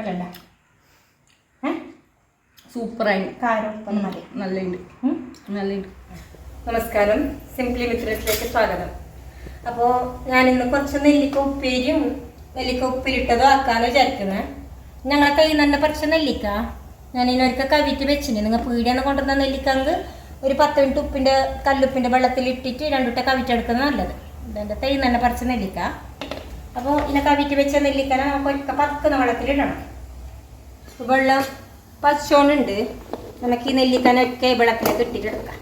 ഏ? സൂപ്പറായി. കാരം നല്ലുണ്ട് നല്ല നല്ലുണ്ട് നമസ്കാരം. സിംപ്ലി മിത്രത്തിലേക്ക് സ്വാഗതം. അപ്പോൾ ഞാനിന്ന് കുറച്ച് നെല്ലിക്ക ഉപ്പേരിയും നെല്ലിക്ക ഉപ്പിലിട്ടതും ആക്കാന്ന് വിചാരിക്കുന്നത് ഞങ്ങളെ കയ്യിൽ നിന്ന് തന്നെ പറിച്ച നെല്ലിക്ക ഞാൻ ഇതിനൊരിക്കൽ കവിറ്റ് വെച്ചിന്. നിങ്ങൾ പീടിയാണ് കൊണ്ടുവന്ന നെല്ലിക്കങ്ക് ഒരു പത്ത് മിനിറ്റ് ഉപ്പിന്റെ കല്ലുപ്പിന്റെ വെള്ളത്തിൽ ഇട്ടിട്ട് രണ്ടുട്ട കവിറ്റെടുക്കുന്നത് നല്ലത്. ഇതെന്റെ തൈ തന്നെ പറിച്ച നെല്ലിക്ക. അപ്പോൾ ഇതിനെ കവിറ്റ് വെച്ച നെല്ലിക്കനെ നമുക്ക് ഒരിക്കൽ പക്കുന്ന വെള്ളത്തിലിടണം. വെള്ളം പച്ചോണ്ടുണ്ട് നമുക്ക് ഈ നെല്ലിക്കനൊക്കെ വെള്ളത്തിലേക്ക് ഇട്ടിട്ടെടുക്കാം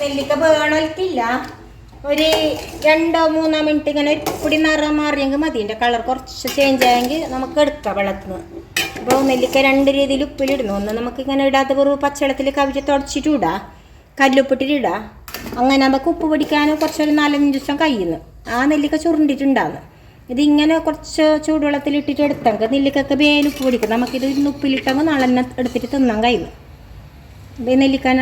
നെല്ലിക്ക വേണമല്ല ഒരു രണ്ടോ മൂന്നോ മിനിറ്റ് ഇങ്ങനെ പൊടി നിറം മാറിയെങ്കിൽ മതി. എന്റെ കളർ കുറച്ച് ചേഞ്ച് ആയെങ്കിൽ നമുക്ക് എടുക്കാം വെള്ളത്തിൽ നിന്ന് അപ്പോൾ നെല്ലിക്ക രണ്ട് രീതിയിൽ ഉപ്പിലിടുന്നു. ഒന്ന് നമുക്ക് ഇങ്ങനെ ഇടാത്ത വെറും പച്ചവെള്ളത്തിൽ കവിച്ച് തുടച്ചിട്ട് ഇടാം. കല്ലുപ്പിട്ടിട്ട് ഇടാം. അങ്ങനെ നമുക്ക് ഉപ്പ് പിടിക്കാനും കുറച്ചൊരു നാലഞ്ച് ദിവസം കഴിയുന്നു. ആ നെല്ലിക്ക ചുരുണ്ടിട്ടുണ്ടാകുന്നു ഇതിങ്ങനെ കുറച്ച് ചൂടുവെള്ളത്തിൽ ഇട്ടിട്ട് എടുത്തെങ്കിൽ നെല്ലിക്കൊക്കെ വേഗം ഉപ്പ് പിടിക്കും. നമുക്കിത് ഇന്ന് ഉപ്പിലിട്ടെങ്കിൽ നാളെ തന്നെ എടുത്തിട്ട് തിന്നാൻ കഴിയുന്നു ഈ നെല്ലിക്കന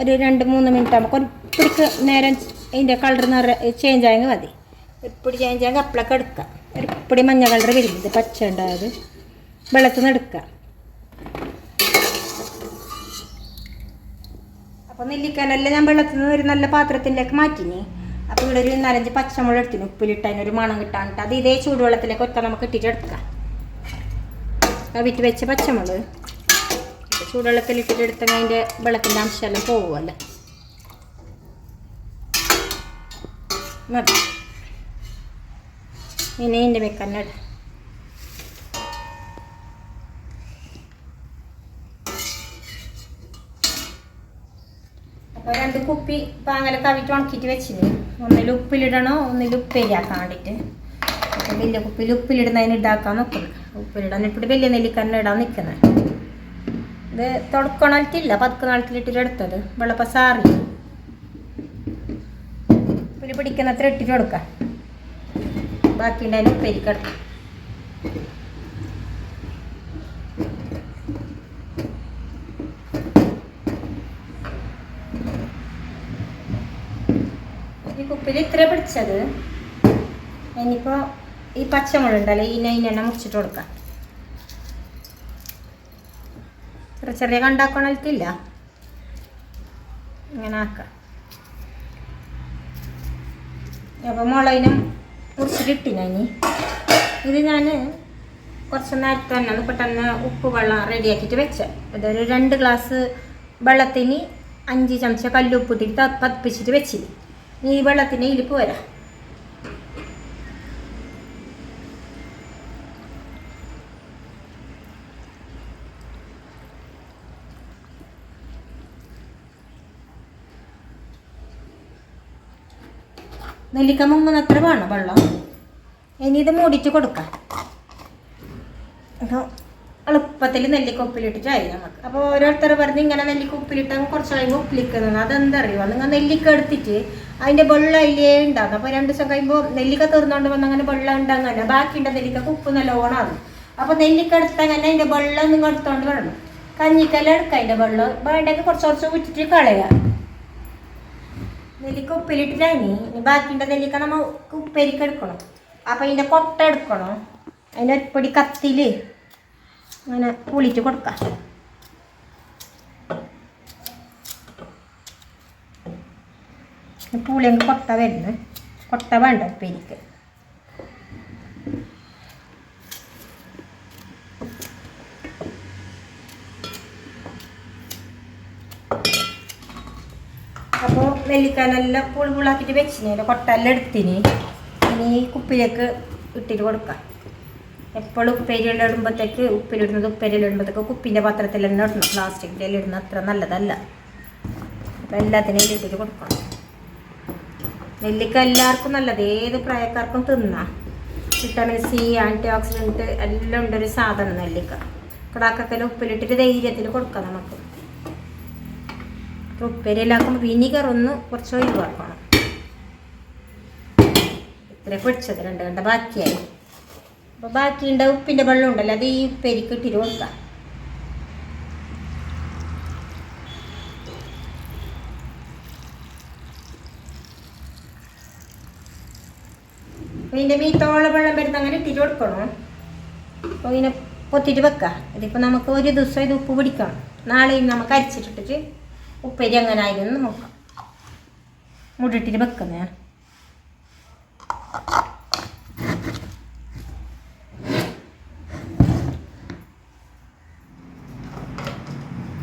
ഒരു രണ്ട് മൂന്ന് മിനിറ്റ് ആകുമ്പോൾ കുറപ്പിടിക്ക് നേരം അതിന്റെ കളർ നിറ ചേഞ്ച് ആയെങ്കിൽ മതി. ഉപ്പിടി ചേഞ്ച് ആയെങ്കിൽ അപ്പളൊക്കെ എടുക്കാം. ഒരുപ്പിടി മഞ്ഞ കളർ വരുന്നത് പച്ച ഉണ്ടായത് വെള്ളത്തിൽ നിന്ന് എടുക്കുക അപ്പോൾ നെല്ലിക്കാനെല്ലാം ഞാൻ വെള്ളത്തിൽ നിന്ന് ഒരു നല്ല പാത്രത്തിലേക്ക് മാറ്റിനി. അപ്പോൾ ഇവിടെ ഒരു നാലഞ്ച് പച്ചമുളക് എടുത്തിന്. ഉപ്പിലിട്ട് ഒരു മണം കിട്ടാനിട്ട് അത് ഇതേ ചൂടുവെള്ളത്തിലേക്ക് ഒറ്റ നമുക്ക് ഇട്ടിട്ട് എടുക്കാം. കവിറ്റ് വെച്ച പച്ചമുളക്. ചൂടുവെള്ളത്തിൽ ഇട്ടിട്ട് എടുത്തെങ്കിൽ അതിന്റെ വെള്ളത്തിന്റെ അംശമെല്ലാം പോകുമല്ലോ മതി. ഇനി ഇതിന്റെ വെക്കന്നെ ഇടാം. രണ്ട് കുപ്പി പാങ്ങല കവിട്ട് ഉണക്കിയിട്ട് വെച്ചിന്. ഒന്നിൽ ഉപ്പിലിടണോ ഒന്നിൽ ഉപ്പേരിയാക്കാൻ വേണ്ടിയിട്ട് വലിയ കുപ്പിയിൽ ഉപ്പിലിടുന്നതിന് ഇതാക്കാൻ നോക്കുന്നത് ഉപ്പിലിടാൻ ഇപ്പം വലിയ നെല്ലിക്കന്നെ ഇടാൻ നിൽക്കുന്നത് ഇത് തുടക്കണത്തില്ല പതുക്കെ നാളത്തിലിട്ടിട്ട് എടുത്തത്. വെള്ളപ്പം സാറി ഉപ്പിൽ പിടിക്കുന്നത്ര ഇട്ടിട്ട് കൊടുക്കാം. ബാക്കി ഉണ്ടായാലും ഉപ്പേരിക്കെടുക്കാം ഈ കുപ്പിയിൽ ഇത്ര പിടിച്ചത് ഇനിയിപ്പോൾ ഈ പച്ചമുളക് ഉണ്ടല്ലോ ഈ നൈനെണ്ണ മുറിച്ചിട്ട് കൊടുക്കാം. ചെറിയ ചെറിയ കണ്ടാക്കണത്തില്ല ഇങ്ങനെ ആക്കാം. അപ്പോൾ മുളകിനും മുറിച്ചിട്ടിട്ടില്ല ഇനി. ഇത് ഞാൻ കുറച്ച് നേരത്തെ തന്നെ പെട്ടെന്ന് ഉപ്പ് വെള്ളം റെഡിയാക്കിയിട്ട് വെച്ചത് അതൊരു രണ്ട് ഗ്ലാസ് വെള്ളത്തിന് അഞ്ച് ചമച്ച കല്ലുപ്പിട്ടിട്ട് പതിപ്പിച്ചിട്ട് വെച്ചിന്. ഈ വെള്ളത്തിന് ഇരിപ്പ് വരാം. നെല്ലിക്ക മുങ്ങുന്നത്ര വേണം വെള്ളം. ഇനി ഇത് മൂടിയിട്ട് കൊടുക്കാം. അപ്പോൾ എളുപ്പത്തിൽ നെല്ലിക്ക ഉപ്പിലിട്ടിട്ടായി നമുക്ക്. അപ്പോൾ ഓരോരുത്തർ പറഞ്ഞ് ഇങ്ങനെ നെല്ലിക്ക ഉപ്പിലിട്ടാൽ കുറച്ച് കഴിയുമ്പോൾ ഉപ്പിലിക്കുന്നത്. അതെന്തറിയുമോ? നിങ്ങൾ നെല്ലിക്ക എടുത്തിട്ട് അതിന്റെ വെള്ളം അതിലേ ഉണ്ടാകും അപ്പോൾ രണ്ട് ദിവസം കഴിയുമ്പോൾ നെല്ലിക്ക തീർന്നുകൊണ്ട് വന്ന് അങ്ങനെ വെള്ളം ഉണ്ടാകുന്നില്ല ബാക്കിയുണ്ട് നെല്ലിക്ക ഉപ്പ് നല്ലോണമാണ് അപ്പോൾ നെല്ലിക്ക എടുത്താൽ തന്നെ അതിന്റെ വെള്ളം നിങ്ങൾ എടുത്തോണ്ട് വരണം. കഞ്ഞിക്കെല്ലാം എടുക്കുക അതിന്റെ വെള്ളം. വേണ്ടെങ്കിൽ കുറച്ച് കുറച്ച് കുറ്റിട്ട് കളയുക നെല്ലിക്ക ഉപ്പിലിട്ടിട്ടായി ഇനി. ബാക്കിന്റെ നെല്ലിക്ക നമ്മൾ ഉപ്പേരിക്ക് എടുക്കണം. അപ്പോൾ ഇതിന്റെ കൊട്ട എടുക്കണം. അതിനൊരുപടി കത്തിൽ അങ്ങനെ പുളിച്ച് കൊടുക്കാം. പുളിയെങ്കിൽ കൊട്ട വരുന്നു. കൊട്ട വേണ്ട ഉപ്പേരിക്ക്. അപ്പോൾ നെല്ലിക്കാനെല്ലാം പുളി പുളാക്കിയിട്ട് വെച്ചിന് കൊട്ടെല്ലാം എടുത്തിന്. ഇനി കുപ്പിലേക്ക് ഇട്ടിട്ട് കൊടുക്കാം. എപ്പോഴും ഉപ്പേരിയെല്ലാം ഇടുമ്പോഴത്തേക്ക് ഉപ്പിലിടുന്നത് ഉപ്പേരിയെല്ലാം ഇടുമ്പോഴത്തേക്ക് കുപ്പിന്റെ പാത്രത്തിൽ തന്നെ ഇടണം. പ്ലാസ്റ്റിക്കിന്റെ ഇടുന്ന അത്ര നല്ലതല്ല. അപ്പോൾ എല്ലാത്തിനും ഇട്ടിട്ട് കൊടുക്കണം. നെല്ലിക്ക എല്ലാവർക്കും നല്ലത്. ഏത് പ്രായക്കാർക്കും തിന്നാം. വിറ്റാമിൻ സി ആന്റി ഓക്സിഡന്റ് എല്ലാം ഉണ്ടൊരു സാധനം നെല്ലിക്ക. കിടാക്കൊക്കെ ഉപ്പിലിട്ടിട്ട് ധൈര്യത്തിൽ കൊടുക്കാം നമുക്ക്. ഉപ്പേരിയിലാക്കുമ്പോൾ വിനിഗർ ഒന്ന് കുറച്ച് ഒഴിവാക്കണം. ഇത്ര പിടിച്ചത് രണ്ട് കണ്ട ബാക്കിയായി. അപ്പോൾ ബാക്കിയുണ്ട ഉപ്പിന്റെ വെള്ളം ഉണ്ടല്ലോ അത് ഈ ഉപ്പേരിക്ക് ഇട്ടിട്ട് കൊടുക്കാം. ഇതിന്റെ മീത്തോളം വെള്ളം വരുന്ന അങ്ങനെ ഇട്ടിട്ട് കൊടുക്കണം. അപ്പോൾ ഇങ്ങനെ പൊത്തിട്ട് വെക്കാം. ഇതിപ്പോൾ നമുക്ക് ഒരു ദിവസം ഇത് ഉപ്പ് പിടിക്കണം. നാളെയും നമുക്ക് അരിച്ചിട്ടിട്ട് ഉപ്പേരി അങ്ങനെ ആയിരുന്നു നോക്കാം. മുടിട്ടിട്ട് വെക്കുന്ന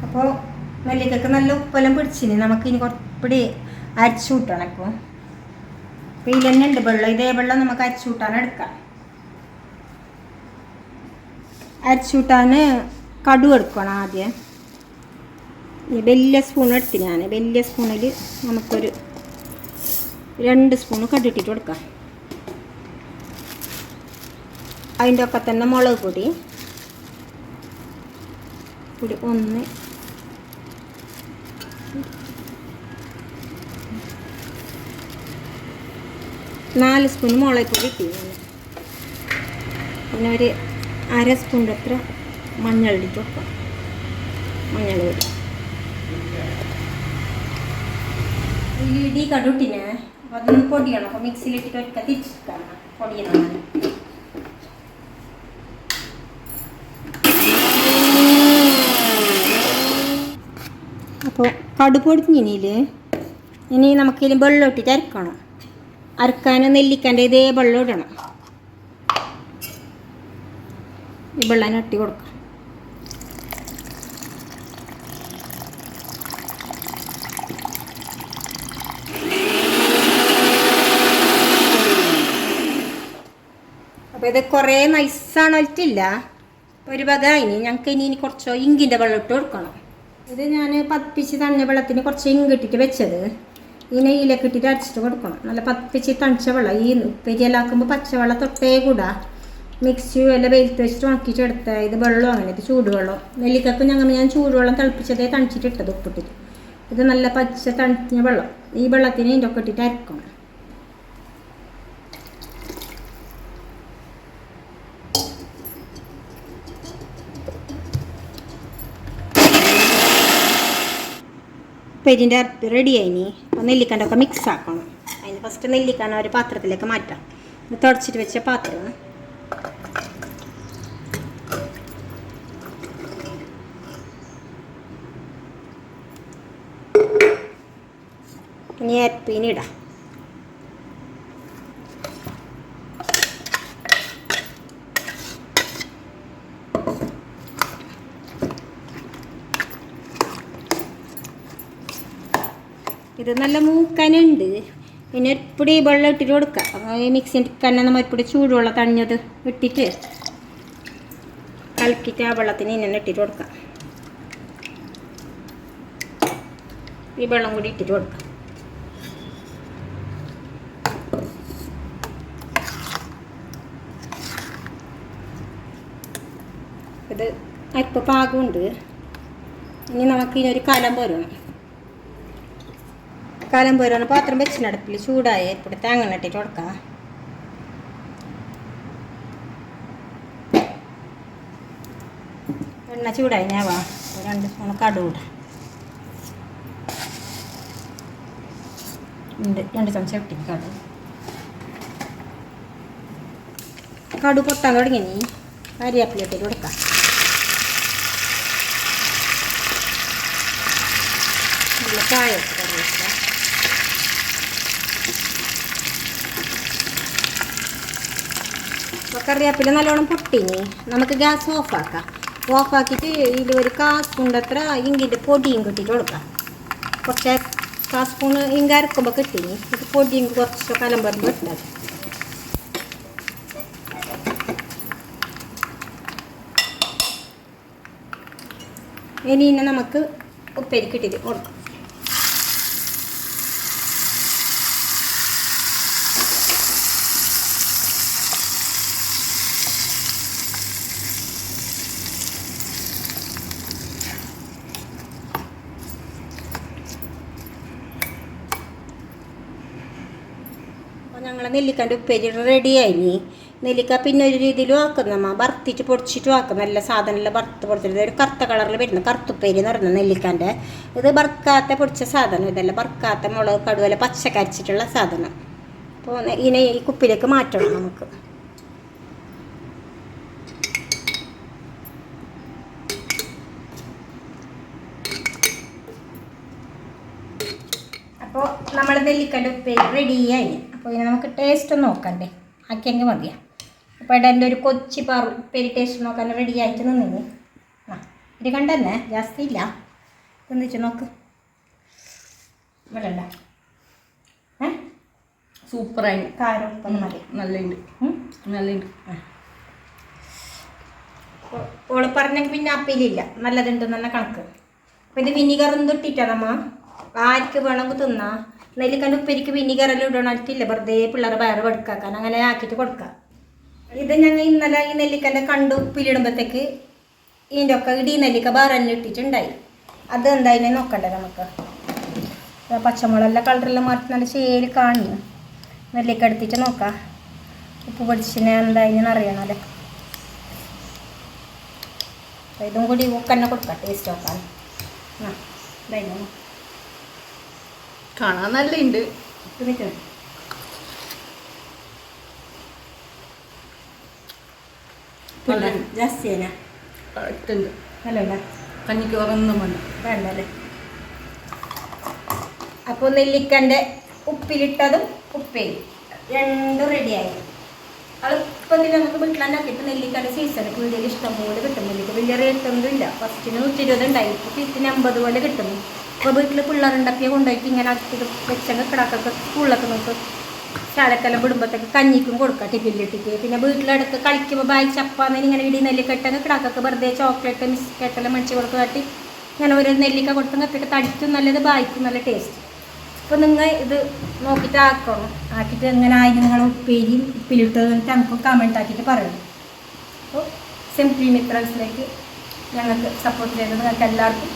അപ്പോൾ നെല്ലിക്കൊക്കെ നല്ല ഉപ്പെല്ലാം പിടിച്ചിന്. നമുക്കിനി കുറച്ചുകൂടി അരിച്ചു കൂട്ടണം ഇപ്പോൾ അപ്പോൾ ഇതിൽ തന്നെ ഉണ്ട് വെള്ളം. ഇതേ വെള്ളം നമുക്ക് അരച്ചൂട്ടാൻ എടുക്കാം. അരച്ചൂട്ടാൻ കടു എടുക്കണം ആദ്യം. വലിയ സ്പൂൺ എടുത്ത് ഞാൻ വലിയ സ്പൂണിൽ നമുക്കൊരു രണ്ട് സ്പൂൺ കടുട്ടിട്ട് കൊടുക്കാം. അതിന്റെ ഒക്കെ തന്നെ മുളക് പൊടി. പൊടി ഒന്ന് നാല് സ്പൂൺ മുളകുപൊടി പൊടി ഇട്ടി പിന്നെ ഒരു അര സ്പൂണിന്റെ അത്ര മഞ്ഞൾ ഇട്ട് വെക്കാം മഞ്ഞൾ പൊടി. ഇടി കടുട്ടിനെ അപ്പോൾ അതൊന്ന് പൊടിയണം അപ്പോൾ മിക്സിയിലിട്ടിട്ട് ഒരിക്കൽ തിരിച്ചിട്ടാണ്. പൊടിയണം അപ്പോൾ കടു പൊടിഞ്ഞിനിയിൽ ഇനി നമുക്കിതിൽ വെള്ളം ഇട്ടിട്ട് അരക്കണം. അരക്കാൻ നെല്ലിക്കന്റെ ഇതേ വെള്ളം ഇടണം. ഈ വെള്ളം നട്ടി കൊടുക്കാം. അപ്പോൾ ഇത് കുറേ നൈസാണൊറ്റില്ല ഒരു വക ഇനി. ഞങ്ങൾക്ക് ഇനി ഇനി കുറച്ച് ഇങ്കിന്റെ വെള്ളം ഇട്ട് കൊടുക്കണം. ഇത് ഞാൻ പതിപ്പിച്ച് തണ്ണി വെള്ളത്തിന് കുറച്ച് ഇങ്ക് ഇട്ടിട്ട് വെച്ചത്. ഈ നെയ്യിലേക്ക് ഇട്ടിട്ട് അടിച്ചിട്ട് കൊടുക്കണം. നല്ല പത്തിച്ച് തണിച്ച വെള്ളം. ഈ ഉപ്പേരിയെല്ലാക്കുമ്പോൾ പച്ചവെള്ളം തൊട്ടേ കൂടാ. മിക്സി എല്ലാം വെയിലത്ത് വെച്ചിട്ട് ഉണക്കിയിട്ട് എടുത്ത ഇത് വെള്ളം അങ്ങനെ ഇത് ചൂടുവെള്ളം. നെല്ലിക്കക്ക് ഞങ്ങൾ ഞാൻ ചൂടുവെള്ളം തിളപ്പിച്ചതേ തണിച്ചിട്ട് ഇട്ടത് ഉപ്പിട്ടിട്ട്. ഇത് നല്ല പച്ച തണിഞ്ഞ വെള്ളം. ഈ വെള്ളത്തിന് ഇതിന്റെ ഒക്കെ ഇട്ടിട്ട് അരക്കണം. ഉപ്പേരിന്റെ റെഡിയായിനി അപ്പോൾ നെല്ലിക്കന്റെ ഒക്കെ മിക്സ് ആക്കണം. അതിന് ഫസ്റ്റ് നെല്ലിക്കാൻ ഒരു പാത്രത്തിലേക്ക് മാറ്റാം. തുടച്ചിട്ട് വെച്ച പാത്രം. ഇനി അരപ്പീന് ഇത് നല്ല മൂക്കാനുണ്ട്. പിന്നെ ഒരിപ്പൊടി വെള്ളം ഇട്ടിട്ട് കൊടുക്കുക അപ്പോൾ ഈ മിക്സിന്റെ കന്നെ നമ്മൾ ഒരിപ്പൊടി ചൂടുവെള്ളം തണിഞ്ഞത് ഇട്ടിട്ട് കലക്കിയിട്ട് ആ വെള്ളത്തിന് ഇന്നെ ഇട്ടിട്ട് കൊടുക്കാം. ഈ വെള്ളം കൂടി ഇട്ടിട്ട് കൊടുക്കാം. ഇത് അപ്പം പാകമുണ്ട്. ഇനി നമുക്ക് ഇനി ഒരു കലം പോരണം കലം പോരാണ് പാത്രം വെച്ചിന് അടുപ്പിൽ ചൂടായ ഇപ്പോഴത്തെ തേങ്ങ ഇട്ടിട്ട് കൊടുക്കാം. എണ്ണ ചൂടായി ഞാൻ വാ. രണ്ട് സ്പൂൺ കടുകൂട ഉണ്ട്. രണ്ട് ചമച്ച ഇട്ടി കടു കടു പൊട്ടാൻ തുടങ്ങി നീ കരിയാപ്പിലിട്ടിട്ട് കൊടുക്കാം. നല്ല ചായ ഇട്ട് കറി വെക്കാം അപ്പോൾ കറിവേപ്പില നല്ലോണം പൊട്ടിനി. നമുക്ക് ഗ്യാസ് ഓഫാക്കാം. ഓഫാക്കിയിട്ട് ഇതിൽ ഒരു കാ സ്പൂണിന്റെ അത്ര ഇങ്കിന്റെ പൊടിയും കിട്ടിയിട്ട് കൊടുക്കാം. കുറച്ച് കാ സ്പൂൺ ഇങ്ക് അരക്കുമ്പോൾ കിട്ടിനി. ഇത് പൊടിയും കുറച്ച് കലം പറയുമ്പോൾ ഇട്ടത് ഇനി ഇന്നെ നമുക്ക് ഉപ്പേരി കിട്ടിയിട്ട് കൊടുക്കാം. ഞങ്ങൾ നെല്ലിക്കന്റെ ഉപ്പേരി റെഡിയായി നെല്ലിക്ക പിന്നെ ഒരു രീതിയിലും ആക്കുന്ന. വറുത്തിട്ട് പൊടിച്ചിട്ടും ആക്കും നല്ല സാധനമെല്ലാം വറുത്ത് പൊടിച്ചിട്ട് ഒരു കറുത്ത കളറിൽ വരുന്ന കറുത്തുപ്പേരി എന്ന് പറയുന്നത് നെല്ലിക്കന്റെ. ഇത് വറുക്കാത്ത പൊടിച്ച സാധനം ഇതല്ല വറുക്കാത്ത മുളക് കടുവല പച്ചക്കരിച്ചിട്ടുള്ള സാധനം. അപ്പോൾ ഇതിനെ ഈ കുപ്പിലേക്ക് മാറ്റണം നമുക്ക്. അപ്പോൾ നമ്മൾ നെല്ലിക്കന്റെ ഉപ്പേരി റെഡിയായി അപ്പോൾ ഇനി നമുക്ക് ടേസ്റ്റ് നോക്കണ്ടേ? ആക്കിയെങ്കിൽ മതിയാ. അപ്പോൾ ഇവിടെ എന്റെ ഒരു കൊച്ചി പാർ പെരി ടേസ്റ്റ് നോക്കാൻ റെഡി ആയിട്ട് നിന്നു ആ ഇത് കണ്ടന്നെ? ജാസ്തി ഇല്ല. തിന്നിച്ച് നോക്ക്. ഇവിടെ ഉണ്ടോ ഏ? സൂപ്പറായി. കാരം മതി. നല്ലുണ്ട്. നല്ലുണ്ട്. ഓൾ പറഞ്ഞെങ്കിൽ പിന്നെ അപ്പീലില്ല. നല്ലതുണ്ടെന്ന് തന്നെ കണക്ക്. അപ്പം ഇത് വിനിഗർ ഒന്നും ഇട്ടിട്ടാണ് നമ്മ? ആർക്ക് വേണമെങ്കിൽ തിന്നാ? നെല്ലിക്കന്റെ ഉപ്പേരിക്ക് പിന്നെ എല്ലാം ഇടണിട്ടില്ല വെറുതെ പിള്ളേരെ വയറ് വെടുക്കാക്കാൻ അങ്ങനെ ആക്കിയിട്ട് കൊടുക്കാം. ഇത് ഞങ്ങൾ ഇന്നലെ ഈ നെല്ലിക്കന്റെ കണ്ട് ഉപ്പിലിടുമ്പോഴത്തേക്ക് ഇതിന്റെ ഒക്കെ ഇടി നെല്ലിക്ക ബാറന്നെ ഇട്ടിട്ടുണ്ടായി. അത് എന്തായാലും നോക്കണ്ടേ നമുക്ക്? പച്ചമുളകെല്ലാം കളറെല്ലാം മാറ്റി നല്ല ചേരി കാണുന്നു. നെല്ലിക്ക എടുത്തിട്ട് നോക്കാം. ഉപ്പ് പൊടിച്ചിനെ എന്തായാലും അറിയണമല്ലേ ഇതും കൂടി തന്നെ കൊടുക്കാം. ടേസ്റ്റ് നോക്കാൻ ആ ഇതായിരുന്നു. കാണാൻ നല്ലുണ്ട് ഉണ്ട്? കഞ്ഞിക്ക് വേണ്ടല്ലേ? അപ്പോൾ നെല്ലിക്കന്റെ ഉപ്പിലിട്ടതും ഉപ്പേരി. രണ്ടും റെഡിയായി. എളുപ്പം തന്നെ നമുക്ക് വീട്ടിൽ തന്നെ ആക്കിയിട്ട് നെല്ലിക്കന്റെ സീസൺ കൂടുതൽ ഇഷ്ടം പോലെ കിട്ടും നെല്ലിക്ക വലിയ റേറ്റ് ഒന്നും ഇല്ല ഫസ്റ്റിന് നൂറ്റി ഇരുപത് ഉണ്ടായി ഇപ്പം ഫിഫ്റ്റിന് അമ്പത് പോലെ കിട്ടുന്നു. അപ്പോൾ വീട്ടിൽ പിള്ളേരുണ്ടാക്കിയ കൊണ്ടുപോയിട്ട് ഇങ്ങനെ ആക്കി വെച്ചങ്ങ് കിടക്കൊക്കെ സ്കൂളിലൊക്കെ നമുക്ക് ശാലക്കെല്ലാം വിടുമ്പോഴത്തേക്ക് കഞ്ഞിക്കും കൊടുക്കാം ടിഫിനിലിട്ടിട്ട് പിന്നെ വീട്ടിലടുത്ത് കളിക്കുമ്പോൾ ബാഗ് ചപ്പാന്ന് ഇങ്ങനെ ഇടി നെല്ലിക്കെട്ടങ്ങ് കിടക്കൊക്കെ വെറുതെ ചോക്ലേറ്റ് മിസ്ക്കറ്റെല്ലാം മണിച്ച് കൊടുക്കുക കാട്ടി ഇങ്ങനെ ഒരു നെല്ലിക്ക കൊടുത്തും കത്തിട്ട് തടിക്കും നല്ലത് ബായിക്കും നല്ല ടേസ്റ്റ് അപ്പോൾ നിങ്ങൾ ഇത് നോക്കിയിട്ട് ആക്കണം? ആക്കിയിട്ട് എങ്ങനെ ആയി നിങ്ങൾ ഉപ്പേരിയും ഉപ്പിലിട്ട് എന്നിട്ട് നമുക്ക് കമന്റ് ആക്കിയിട്ട് പറയണം. അപ്പോൾ സിംപ്ലി മിത്രൻസിലേക്ക് ഞങ്ങൾക്ക് സപ്പോർട്ട് ചെയ്തത് നിങ്ങൾക്ക് എല്ലാവർക്കും